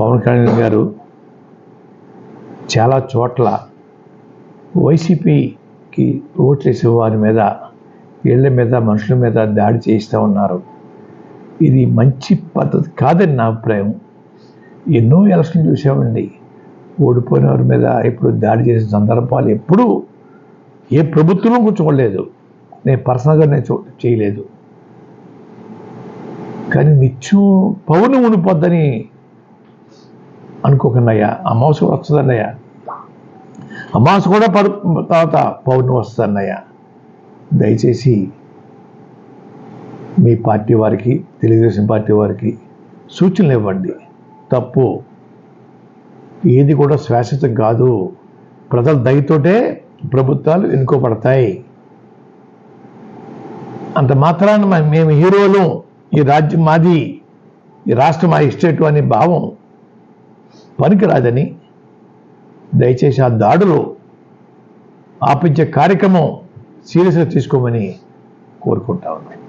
పవన్ కళ్యాణ్ గారు చాలా చోట్ల వైసీపీకి ఓట్లేసే వారి మీద ఇళ్ళ మీద మనుషుల మీద దాడి చేస్తూ ఉన్నారు. ఇది మంచి పద్ధతి కాదని నా అభిప్రాయం. ఎన్నో ఎలక్షన్ చూసామండి. ఓడిపోయిన వారి మీద ఇప్పుడు దాడి చేసిన సందర్భాలు ఎప్పుడూ ఏ ప్రభుత్వం కూర్చోలేదు. నేను పర్సనల్గా నేను చూ చేయలేదు. కానీ నిత్యం పౌర్ణమి ఉండిపోద్దని అనుకోకన్నయ్యా అమావాస కూడా వస్తుందన్నయ్య. అమావాస కూడా పడు తర్వాత పౌర్ణమి వస్తుందన్నయ్య. దయచేసి మీ పార్టీ వారికి తెలుగుదేశం పార్టీ వారికి సూచనలు ఇవ్వండి. తప్పు ఏది కూడా శాశ్వతం కాదు. ప్రజల దయతోటే ప్రభుత్వాలు ఎన్నుకోబడతాయి. అంత మాత్రాన మేము హీరోలు. ఈ రాజ్యం మాది. ఈ రాష్ట్రం మా ఇస్టేటు అనే భావం. పనికిరాదని దయచేసి ఆ దాడులు ఆపించే కార్యక్రమం సీరియస్గా తీసుకోమని కోరుకుంటా ఉన్నాను.